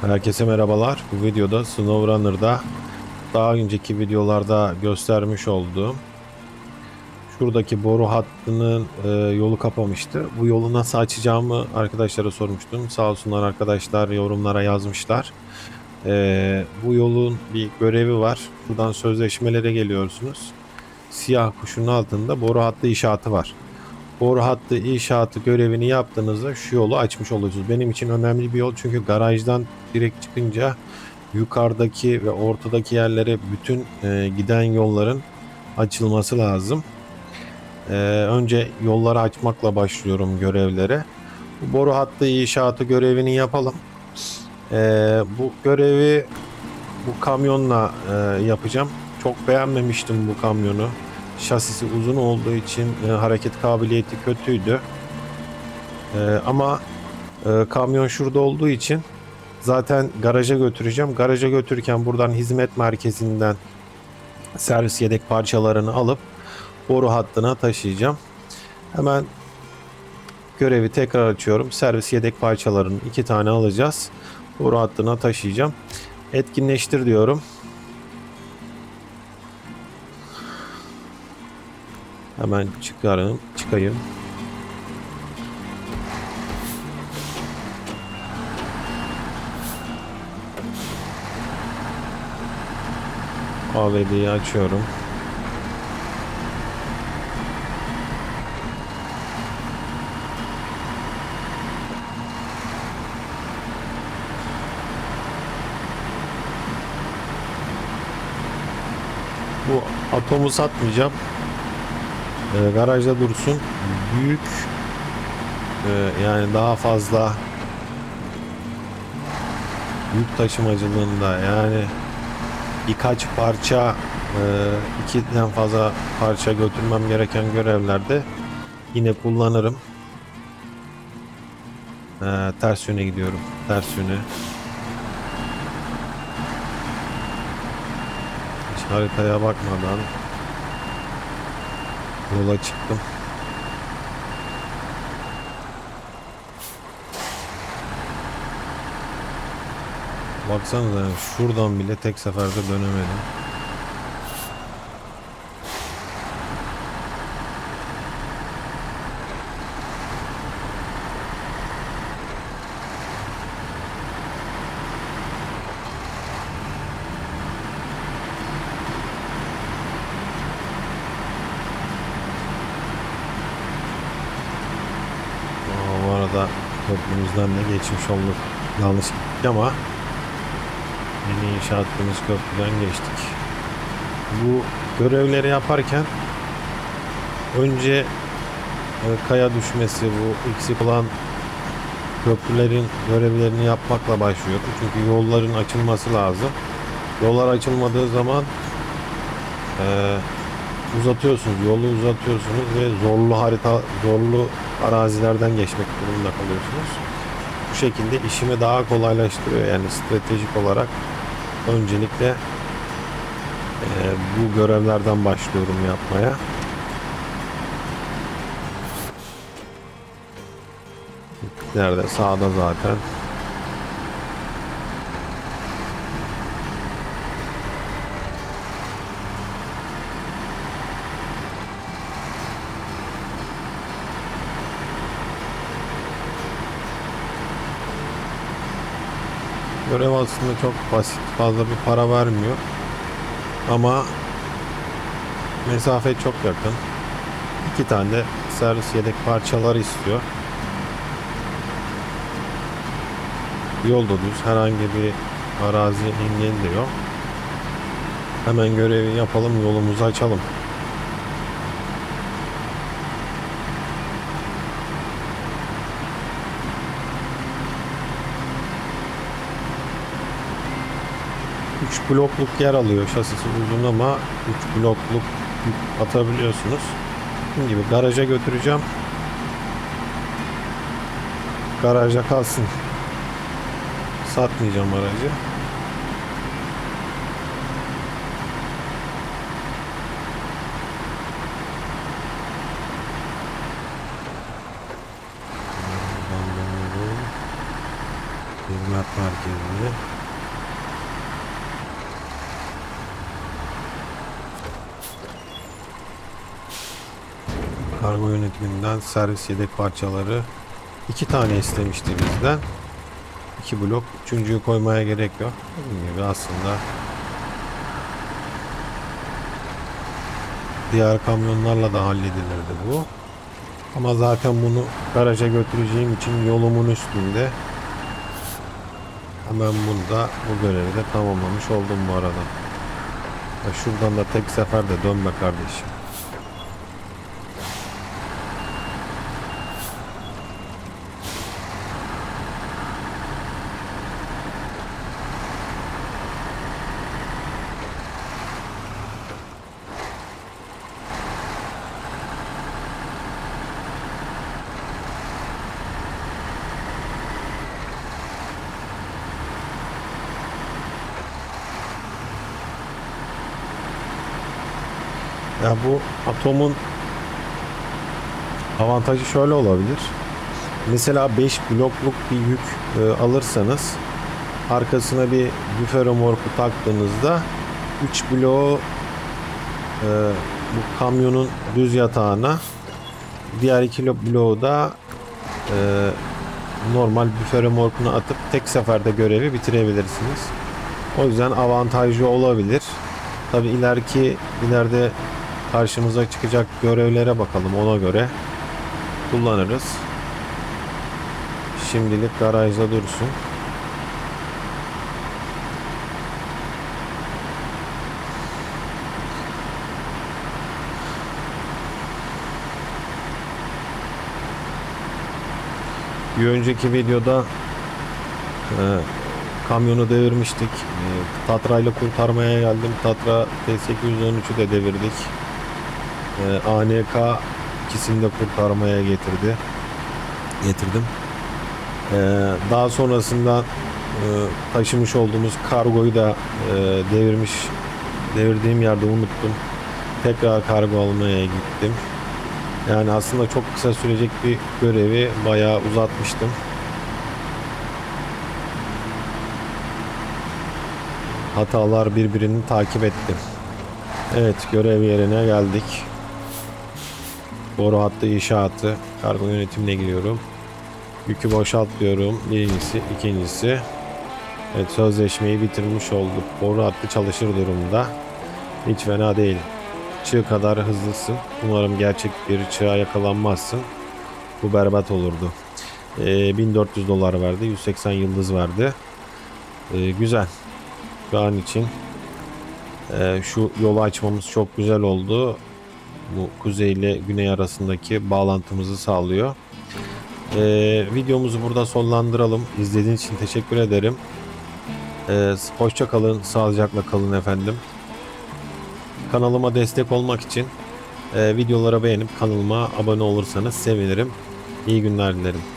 Herkese merhabalar. Bu videoda SnowRunner'da daha önceki videolarda göstermiş olduğum şuradaki boru hattının e, yolu kapamıştı. Bu yolu nasıl açacağımı arkadaşlara sormuştum. Sağ olsunlar arkadaşlar yorumlara yazmışlar. E, bu yolun bir görevi var. Buradan sözleşmelere geliyorsunuz. Siyah kuşun altında boru hattı inşaatı var boru hattı inşaatı görevini yaptığınızda şu yolu açmış oluyorsunuz. Benim için önemli bir yol çünkü garajdan direkt çıkınca yukarıdaki ve ortadaki yerlere bütün e, giden yolların açılması lazım. E, önce yolları açmakla başlıyorum görevlere. Bu boru hattı inşaatı görevini yapalım. E, bu görevi bu kamyonla e, yapacağım. Çok beğenmemiştim bu kamyonu. Şasisi uzun olduğu için e, hareket kabiliyeti kötüydü. E, ama e, kamyon şurada olduğu için zaten garaja götüreceğim. Garaja götürürken buradan hizmet merkezinden servis yedek parçalarını alıp boru hattına taşıyacağım. Hemen görevi tekrar açıyorum. Servis yedek parçalarını iki tane alacağız. Boru hattına taşıyacağım. Etkinleştir diyorum. Hemen çıkarım, çıkayım. AVD'yi açıyorum. Bu atomu satmayacağım. E, garajda dursun. Büyük e, yani daha fazla yük taşımacılığında yani birkaç parça e, ikiden fazla parça götürmem gereken görevlerde yine kullanırım. E, ters yöne gidiyorum. Ters yöne. Haritaya bakmadan yola çıktım. Baksanıza şuradan bile tek seferde dönemedim. Bu arada köprümüzden de geçmiş olduk. Yanlış gittik ama yeni inşa ettiğimiz köprüden geçtik. Bu görevleri yaparken önce e, kaya düşmesi bu eksik olan köprülerin görevlerini yapmakla başlıyordum. Çünkü yolların açılması lazım. Yollar açılmadığı zaman e, uzatıyorsunuz, yolu uzatıyorsunuz ve zorlu harita, zorlu arazilerden geçmek durumunda kalıyorsunuz. Bu şekilde işimi daha kolaylaştırıyor. Yani stratejik olarak öncelikle e, bu görevlerden başlıyorum yapmaya. Nerede? Sağda zaten. Görev aslında çok basit. Fazla bir para vermiyor. Ama mesafe çok yakın. İki tane de servis yedek parçalar istiyor. Yol da düz. Herhangi bir arazi engeli de. Hemen görevi yapalım. Yolumuzu açalım. Üç blokluk yer alıyor. Şasisi uzun ama 3 blokluk atabiliyorsunuz. Dediğim gibi garaja götüreceğim. Garajda kalsın. Satmayacağım aracı. Hizmet merkezini. Kargo yönetiminden servis yedek parçaları iki tane istemişti bizden. İki blok. Üçüncüyü koymaya gerek yok. Dediğim gibi aslında diğer kamyonlarla da halledilirdi bu. Ama zaten bunu garaja götüreceğim için yolumun üstünde. Hemen burada bu görevi de tamamlamış oldum bu arada. Ya şuradan da tek seferde dönme kardeşim. Ya bu atomun avantajı şöyle olabilir. Mesela 5 blokluk bir yük e, alırsanız arkasına bir büfe remorku taktığınızda 3 bloğu e, bu kamyonun düz yatağına diğer 2 bloğu da e, normal büfe remorkuna atıp tek seferde görevi bitirebilirsiniz. O yüzden avantajlı olabilir. Tabi ileriki ileride karşımıza çıkacak görevlere bakalım ona göre kullanırız. Şimdilik garajda dursun. Bir önceki videoda e, kamyonu devirmiştik. E, Tatra ile kurtarmaya geldim. Tatra T813'ü de devirdik. E, ANK ikisini de kurtarmaya getirdi. Getirdim. E, daha sonrasında e, taşımış olduğumuz kargoyu da e, devirmiş devirdiğim yerde unuttum. Tekrar kargo almaya gittim. Yani aslında çok kısa sürecek bir görevi bayağı uzatmıştım. Hatalar birbirini takip etti. Evet görev yerine geldik. Boru hattı inşaatı. Kargo yönetimine giriyorum. Yükü boşaltıyorum. Birincisi, ikincisi. Evet sözleşmeyi bitirmiş olduk. Boru hattı çalışır durumda. Hiç fena değil. Çığ kadar hızlısın. Umarım gerçek bir çığa yakalanmazsın. Bu berbat olurdu. Ee, 1400 dolar verdi. 180 yıldız verdi. Ee, güzel. Şu an için e, şu yolu açmamız çok güzel oldu. Bu kuzey ile güney arasındaki bağlantımızı sağlıyor. Ee, videomuzu burada sonlandıralım. İzlediğiniz için teşekkür ederim. Ee, hoşça kalın, sağlıcakla kalın efendim. Kanalıma destek olmak için e, videolara beğenip kanalıma abone olursanız sevinirim. İyi günler dilerim.